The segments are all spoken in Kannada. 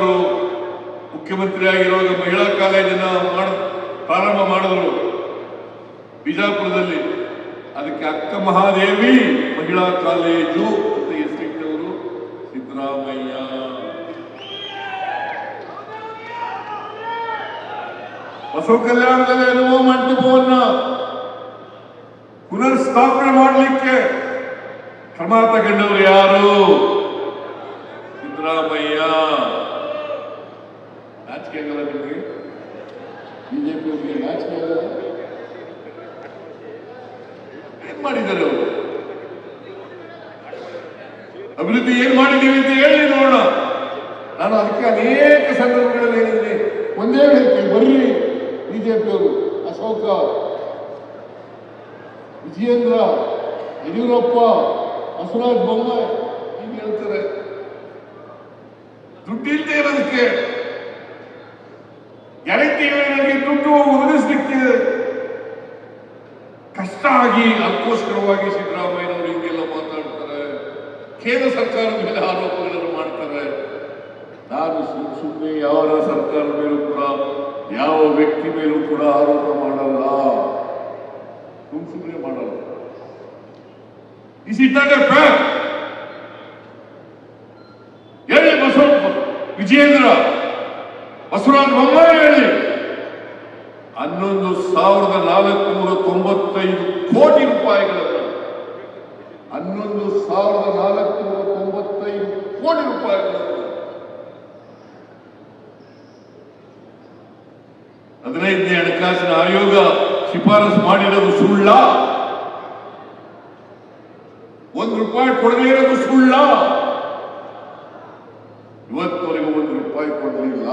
ಅವರು ಮುಖ್ಯಮಂತ್ರಿಯಾಗಿರುವಾಗ ಮಹಿಳಾ ಕಾಲೇಜನ್ನ ಮಾಡ ಪ್ರಾರಂಭ ಮಾಡಿದ್ರು. ಬಿಜಾಪುರದಲ್ಲಿ. ಅದಕ್ಕೆ ಅಕ್ಕ ಮಹಾದೇವಿ ಮಹಿಳಾ ಕಾಲೇಜು ಅಂತ ಹೆಸರಿಟ್ಟವರು ಸಿದ್ದರಾಮಯ್ಯ. ಬಸವ ಕಲ್ಯಾಣದಲ್ಲಿ ಅನುಭವ ಮಂಟಪವನ್ನ ಪುನರ್ ಸ್ಥಾಪನೆ ಮಾಡಲಿಕ್ಕೆ ಕ್ರಮ ತಗೊಂಡವರು ಯಾರು? ಸಿದ್ದರಾಮಯ್ಯ. ನಾಚಿಕೆ ಆಗಲ್ಲ ನಿಮಗೆ ಬಿಜೆಪಿ ನಾಚಿಕೆ ಏನ್ ಮಾಡಿದ್ದಾರೆ ಅವರು? ಅಭಿವೃದ್ಧಿ ಏನ್ ಮಾಡಿದ್ದೀವಿ ಅಂತ ಹೇಳಿ ನೋಡೋಣ. ನಾನು ಅದಕ್ಕೆ ಅನೇಕ ಸಂದರ್ಭಗಳಲ್ಲಿ ಹೇಳಿದ್ದೀನಿ. ಒಂದೇ ಹೇಳ್ತೀನಿ, ಬರ್ರಿ ಬಿಜೆಪಿಯವರು ಅಶೋಕ, ವಿಜಯೇಂದ್ರ, ಯಡಿಯೂರಪ್ಪ, ಬಸವರಾಜ ಬೊಮ್ಮಾಯಿ ಹೀಗೆ ಹೇಳ್ತಾರೆ. ದುಡ್ಡಿಲ್ಲದೆ ಇರೋದಕ್ಕೆ ಗ್ಯಾರಂಟಿ ನನಗೆ ದುಡ್ಡು ಒದಗಿಸ್ಲಿಕ್ಕೆ ಕಷ್ಟ ಆಗಿ ಅದಕ್ಕೋಸ್ಕರವಾಗಿ ಸಿದ್ದರಾಮಯ್ಯನವರು ಹಿಂಗೆಲ್ಲ ಮಾತಾಡ್ತಾರೆ. ಕೇಂದ್ರ ಸರ್ಕಾರದ ಮೇಲೆ ಆರೋಪಗಳನ್ನು ಮಾಡ್ತಾರೆ. ನಾನು ಸುಮ್ ಸುಮ್ಮನೆ ಯಾವ ಸರ್ಕಾರದ ಮೇಲೂ ಕೂಡ, ಯಾವ ವ್ಯಕ್ತಿ ಮೇಲೂ ಕೂಡ ಆರೋಪ ಮಾಡಲ್ಲ. ಸುಮ್ ಸುಮ್ಮನೆ ಮಾಡಲ್ಲ. ಇಸ್ ಇಟ್ ಫ್ಯಾಕ್ಟ್ ಹೇಳಿ ಬಸವ ವಿಜಯೇಂದ್ರ ಬಸವರಾಜ ಬೊಮ್ಮಾಯಿ ಹನ್ನೊಂದು ಸಾವಿರದ ನಾಲ್ಕುನೂರ ತೊಂಬತ್ತೈದು ಕೋಟಿ ರೂಪಾಯಿಗಳನ್ನು. ಹನ್ನೊಂದು ಸಾವಿರದ ನಾಲ್ಕುನೂರ ತೊಂಬತ್ತೈದು ಕೋಟಿ ರೂಪಾಯಿಗಳನ್ನು. ಹದಿನೈದನೇ ಹಣಕಾಸಿನ ಆಯೋಗ ಶಿಫಾರಸು ಮಾಡಿರೋದು ಸುಳ್ಳ? ಒಂದು ರೂಪಾಯಿ ಕೊಡದೇ ಇರೋದು ಸುಳ್ಳ ಇವತ್ತವರೆಗೂ ಒಂದು ರೂಪಾಯಿ ಕೊಡಲಿಲ್ಲ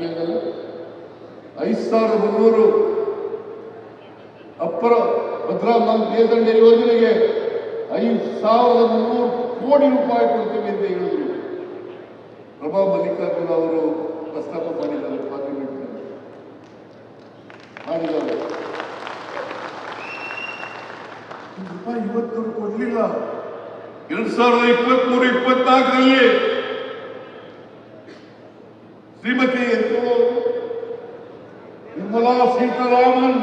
ನಾಟಿಕೆಗಳು ಐದು ಸಾವಿರದ ಮುನ್ನೂರು ಅಪ್ಪರ ಭದ್ರಾ ಮೇಲ್ದಂಡೆ ಯೋಜನೆಗೆ ಐದು ಸಾವಿರದ ಮುನ್ನೂರು ಕೋಟಿ ರೂಪಾಯಿ ಕೊಡ್ತೀವಿ ಅಂತ ಹೇಳಿದ್ರು. ಪ್ರಭಾ ಮಲ್ಲಿಕಾರ್ಜುನ ಅವರು ಪ್ರಸ್ತಾಪ ಮಾಡಿದ್ದಾರೆ ಪಾರ್ಲಿಮೆಂಟ್ ಮಾಡಿದ್ದಾರೆ. ರೂಪಾಯಿ ಇವತ್ತು ಕೊಡಲಿಲ್ಲ. ಎರಡ್ ಸಾವಿರದ ಇಪ್ಪತ್ಮೂರು ಇಪ್ಪತ್ನಾಲ್ಕರಲ್ಲಿ ಶ್ರೀಮತಿ ನಿರ್ಮಲಾ ಸೀತಾರಾಮನ್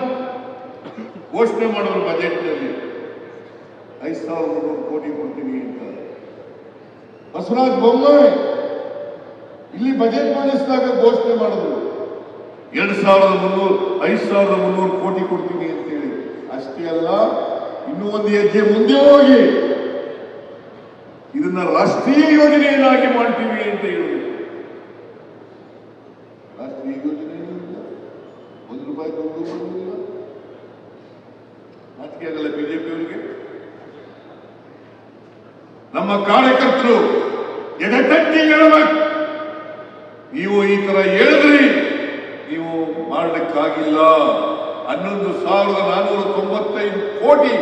ಘೋಷಣೆ ಮಾಡೋರು ಬಜೆಟ್ನಲ್ಲಿ ಐದು ಸಾವಿರದ ಮುನ್ನೂರು ಕೋಟಿ ಕೊಡ್ತೀನಿ ಅಂತ. ಬಸವರಾಜ್ ಬೊಮ್ಮಾಯಿ ಇಲ್ಲಿ ಬಜೆಟ್ ಮಂಡಿಸಿದಾಗ ಘೋಷಣೆ ಮಾಡಿದ್ರು. ಎರಡು ಸಾವಿರದ ಮುನ್ನೂರು, ಐದು ಸಾವಿರದ ಮುನ್ನೂರು ಕೋಟಿ ಕೊಡ್ತೀನಿ ಅಂತೇಳಿ. ಅಷ್ಟೇ ಅಲ್ಲ, ಇನ್ನೂ ಒಂದು ಹೆಜ್ಜೆ ಮುಂದೆ ಹೋಗಿ ಇದನ್ನ ರಾಷ್ಟ್ರೀಯ ಯೋಜನೆಯನ್ನಾಗಿ ಮಾಡ್ತೀವಿ ಅಂತ ಹೇಳಿದ್ರು ರಾಷ್ಟ್ರೀಯ ಯೋಜನೆ ಇಲ್ಲ ಒಂದು ರೂಪಾಯಿ ದುಡ್ಡು ಬರುವುದಿಲ್ಲ ನಾಚಿಕೆ ಆಗಲ್ಲ ಬಿಜೆಪಿ ಅವರಿಗೆ ನಮ್ಮ ಕಾರ್ಯಕರ್ತರು ಎದೆತಟ್ಟಿ ಹೇಳಬೇಕು ನೀವು ಈ ತರ ಹೇಳಿದ್ರಿ ನೀವು ಮಾಡಲಿಕ್ಕಾಗಿಲ್ಲ. ಹನ್ನೊಂದು ಸಾವಿರದ ನಾನ್ನೂರ ತೊಂಬತ್ತೈದು ಕೋಟಿ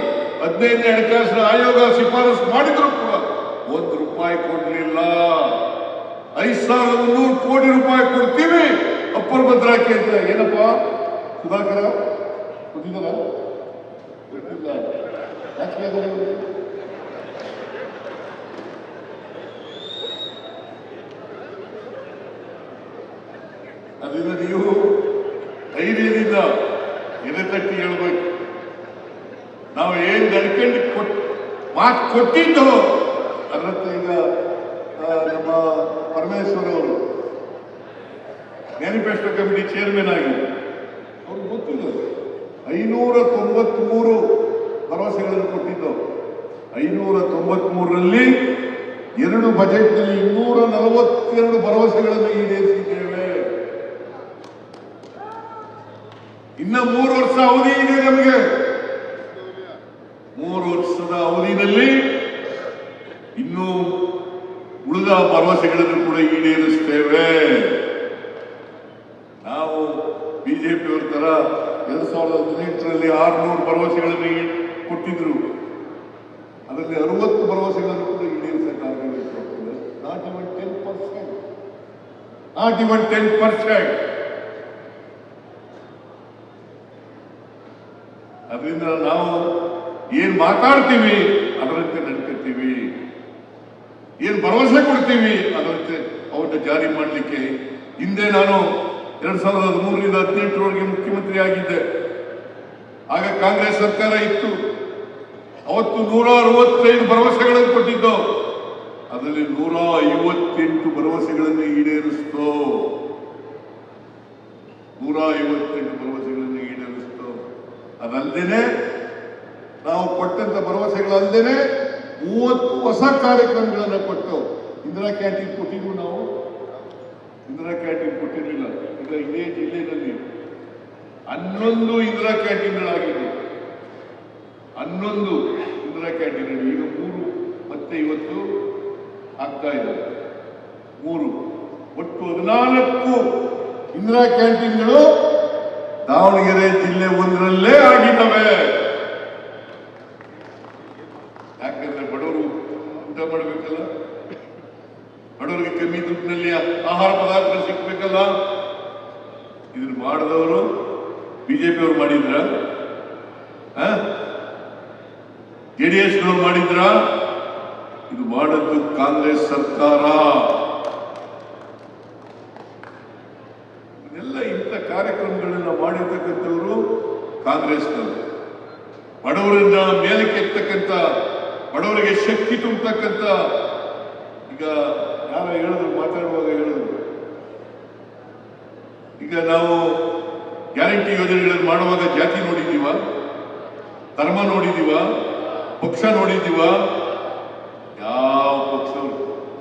ಹದಿನೈದನೇ ಹಣಕಾಸಿನ ಆಯೋಗ ಶಿಫಾರಸು ಮಾಡಿದ್ರು ಕೂಡ ಒಂದು ರೂಪಾಯಿ ಕೊಡಲಿಲ್ಲ. ಐದು ಸಾವಿರದ ಮುನ್ನೂರು ಕೋಟಿ ರೂಪಾಯಿ ಕೊಡ್ತೀವಿ. ಅಪ್ಪರ್ ಭದ್ರಾಕಿ ಅಂತ ಏನಪ್ಪ? ಸುಧಾಕರ? ಯಾಕೆ ಅದರಿಂದ ನೀವು ಧೈರ್ಯದಿಂದ ಎದೆ ತಟ್ಟಿ ಹೇಳ್ಬೇಕು. ನಾವು ಏನ್ ನಡ್ಕೊಂಡು ಕೊಟ್, ಮಾತು ಕೊಟ್ಟಿದ್ದು ಅದರಂತೆ ಈಗ ನಮ್ಮ ಪರಮೇಶ್ವರ್ ಅವರು ಮ್ಯಾನಿಫೆಸ್ಟೋ ಕಮಿಟಿ ಚೇರ್ಮನ್ ಆಗಿ ಅವ್ರು ಗೊತ್ತಿಲ್ಲ ಐನೂರ ತೊಂಬತ್ಮೂರು ಭರವಸೆಗಳನ್ನು ಕೊಟ್ಟಿದ್ದು ಐನೂರ ತೊಂಬತ್ಮೂರರಲ್ಲಿ ಎರಡು ಬಜೆಟ್ನಲ್ಲಿ ಇನ್ನೂರ ನಲವತ್ತೆರಡು ಭರವಸೆಗಳನ್ನು ಈಡೇರಿಸಿದ್ದೇವೆ ಇನ್ನ ಮೂರು ವರ್ಷ ಅವಧಿ ಇದೆ ನಮಗೆ. ಮೂರು ವರ್ಷದ ಅವಧಿನಲ್ಲಿ ಇನ್ನೂ ಉಳಿದ ಭರವಸೆಗಳನ್ನು ಕೂಡ ಈಡೇರಿಸ್ತೇವೆ. ನಾವು ಬಿಜೆಪಿಯವ್ರ ತರ ಎರಡ್ ಸಾವಿರದ ಹದಿನೆಂಟರಲ್ಲಿ ಆರ್ನೂರು ಭರವಸೆಗಳನ್ನು ಕೊಟ್ಟಿದ್ರು. ಅದರಲ್ಲಿ ಅರವತ್ತು ಭರವಸೆಗಳನ್ನು ಕೂಡ ಈಡೇರಿಸಕ್ಕಾಗಬೇಕು not even ten percent not even ten percent ಅದರಿಂದ ನಾವು ಏನ್ ಮಾತಾಡ್ತೀವಿ ಅದರಂತೆ ನಡ್ಕೊತೀವಿ. ಏನು ಭರವಸೆ ಕೊಡ್ತೀವಿ ಅದರಂತೆ ಅವನ್ನ ಜಾರಿ ಮಾಡಲಿಕ್ಕೆ. ಹಿಂದೆ ನಾನು ಎರಡ್ ಸಾವಿರದ ಹದಿಮೂರರಿಂದ ಹದಿನೆಂಟರವರೆಗೆ ಮುಖ್ಯಮಂತ್ರಿ ಆಗಿದ್ದೆ. ಆಗ ಕಾಂಗ್ರೆಸ್ ಸರ್ಕಾರ ಇತ್ತು. ಅವತ್ತು ನೂರ ಅರವತ್ತೈದು ಭರವಸೆಗಳನ್ನು ಕೊಟ್ಟಿದ್ದು. ಅದರಲ್ಲಿ ನೂರ ಐವತ್ತೆಂಟು ಭರವಸೆಗಳನ್ನು ಈಡೇರಿಸ್ತೋ. ನೂರ ಐವತ್ತೆಂಟು ಈಡೇರಿಸ್ತೋ ಅದಲ್ಲದೆ ನಾವು ಕೊಟ್ಟಂತ ಭರವಸೆಗಳಲ್ಲದೆ ಮೂವತ್ತು ಹೊಸ ಕಾರ್ಯಕ್ರಮಗಳನ್ನು ಕೊಟ್ಟು ಇಂದಿರಾ ಕ್ಯಾಂಟೀನ್ ಕೊಟ್ಟಿದ್ವು ನಾವು. ಇಂದಿರಾ ಕ್ಯಾಂಟೀನ್ ಕೊಟ್ಟಿರಲಿಲ್ಲ. ಈಗ ಇದೇ ಜಿಲ್ಲೆಯಲ್ಲಿ ಹನ್ನೊಂದು ಇಂದಿರಾ ಕ್ಯಾಂಟೀನ್ಗಳಾಗಿದೆ ಹನ್ನೊಂದು ಇಂದಿರಾ ಕ್ಯಾಂಟೀನ್ ಈಗ ಮೂರು, ಮತ್ತೆ ಇವತ್ತು ಆಗ್ತಾ ಇದೆ. ಮೂರು. ಒಟ್ಟು ಹದಿನಾಲ್ಕು ಇಂದಿರಾ ಕ್ಯಾಂಟೀನ್ಗಳು ದಾವಣಗೆರೆ ಜಿಲ್ಲೆ ಒಂದರಲ್ಲೇ ಆಗಿದ್ದಾವೆ. ಯಾಕಂದ್ರೆ ಬಡವರು ಊಟ ಮಾಡಬೇಕಲ್ಲ? ಬಡವರಿಗೆ ಕಮ್ಮಿ ದುಡ್ಡಿನಲ್ಲಿ ಆಹಾರ ಪದಾರ್ಥ ಸಿಗ್ಬೇಕಲ್ಲ? ಇದನ್ನ ಮಾಡಿದವರು ಬಿಜೆಪಿ ಅವರು ಮಾಡಿದ್ರ ಜೆ ಡಿ ಎಸ್ ಮಾಡಿದ್ರ? ಇದು ಮಾಡದ್ದು ಕಾಂಗ್ರೆಸ್ ಸರ್ಕಾರ. ಕಾಂಗ್ರೆಸ್ನವರು. ಬಡವರಿಂದ ಮೇಲಕ್ಕೆ ಎತ್ತಕ್ಕಂಥ, ಬಡವರಿಗೆ ಶಕ್ತಿ ತುಂಬತಕ್ಕಂಥ, ಈಗ ಯಾರ ಹೇಳಿದ್ರು, ಮಾತಾಡುವಾಗ ಹೇಳಿದ್ರು. ಈಗ ನಾವು ಗ್ಯಾರಂಟಿ ಯೋಜನೆಗಳನ್ನು ಮಾಡುವಾಗ ಜಾತಿ ನೋಡಿದ್ದೀವ? ಧರ್ಮ ನೋಡಿದ್ದೀವ? ಪಕ್ಷ ನೋಡಿದ್ದೀವ? ಯಾವ ಪಕ್ಷ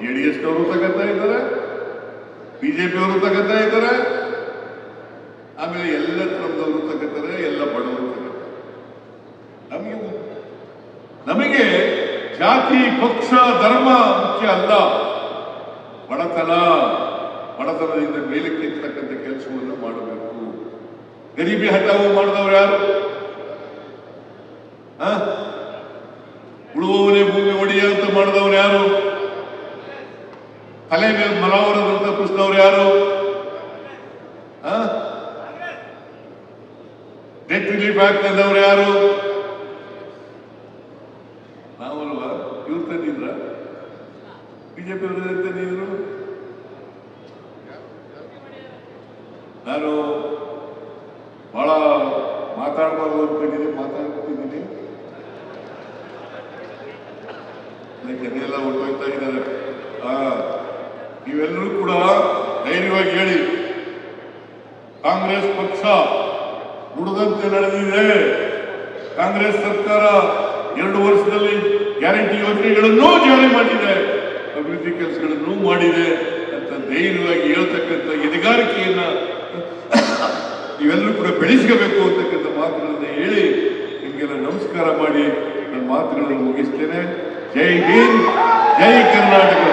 ಜೆ ಡಿ ಎಸ್ ಅವರು ತಗೋತಾ ಇದ್ದಾರೆ? ಬಿಜೆಪಿ ಅವರು ತಗೋತಾ ಇದ್ದಾರೆ? ಆಮೇಲೆ ಎಲ್ಲ ಧರ್ಮದವರು ತಗೋತಾರೆ ಎಲ್ಲ ಬಡವರು ತಗೋತಾರೆ ನಮಗೆ ನಮಗೆ ಜಾತಿ, ಪಕ್ಷ, ಧರ್ಮ ಮುಖ್ಯ ಅಲ್ಲ. ಬಡತನ, ಬಡತನದಿಂದ ಮೇಲಕ್ಕೆ ಎತ್ತಕ್ಕಂಥ ಕೆಲಸವನ್ನು ಮಾಡಬೇಕು. ಗರೀಬಿ ಹಠವು ಮಾಡಿದವರು ಯಾರು? ಉಳುವವನೇ ಭೂಮಿ ಒಡೆಯ ಅಂತ ಮಾಡಿದವರು ಯಾರು? ತಲೆ ಮೇಲೆ ಮಲಾವರದಂತ ಕುಸಿದವ್ರು ಯಾರು? ಡೆಟ್ ರಿಲೀಫ್ ಆಕ್ಟ್ ತಂದವರು ಯಾರು? ತಂದಿದ್ರ ಬಿಜೆಪಿ ಅವರು ತಂದಿದ್ರು ನಾನು ಬಹಳ ಮಾತಾಡಬಾರ್ದು ಅಂದ್ಕೊಂಡಿದ್ದೆ ಮಾತಾಡ್ತಿದ್ದೀನಿ. ಎಲ್ಲ ಹೊರಟೋಗ್ತಾ ಇದ್ದಾರೆ. ಆ, ನೀವೆಲ್ಲರೂ ಕೂಡ ಧೈರ್ಯವಾಗಿ ಹೇಳಿ. ಕಾಂಗ್ರೆಸ್ ಪಕ್ಷ ನುಡಿದಂತೆ ನಡೆದಿದೆ. ಕಾಂಗ್ರೆಸ್ ಸರ್ಕಾರ ಎರಡು ವರ್ಷದಲ್ಲಿ ಗ್ಯಾರಂಟಿ ಯೋಜನೆಗಳನ್ನು ಜಾರಿ ಮಾಡಿದೆ, ಅಭಿವೃದ್ಧಿ ಕೆಲಸಗಳನ್ನು ಮಾಡಿದೆ ಅಂತ ಧೈರ್ಯವಾಗಿ ಹೇಳ್ತಕ್ಕಂಥ ಎದೆಗಾರಿಕೆಯನ್ನ ನೀವೆಲ್ಲರೂ ಕೂಡ ಬೆಳೆಸ್ಕೋಬೇಕು ಅಂತಕ್ಕಂಥ ಮಾತುಗಳನ್ನು ಹೇಳಿ ನಿಮಗೆಲ್ಲ ನಮಸ್ಕಾರ ಮಾಡಿ. ನನ್ನ ಮಾತುಗಳನ್ನು ಮುಗಿಸ್ತೇನೆ. ಜೈ ಹಿಂದ್, ಜೈ ಕರ್ನಾಟಕ.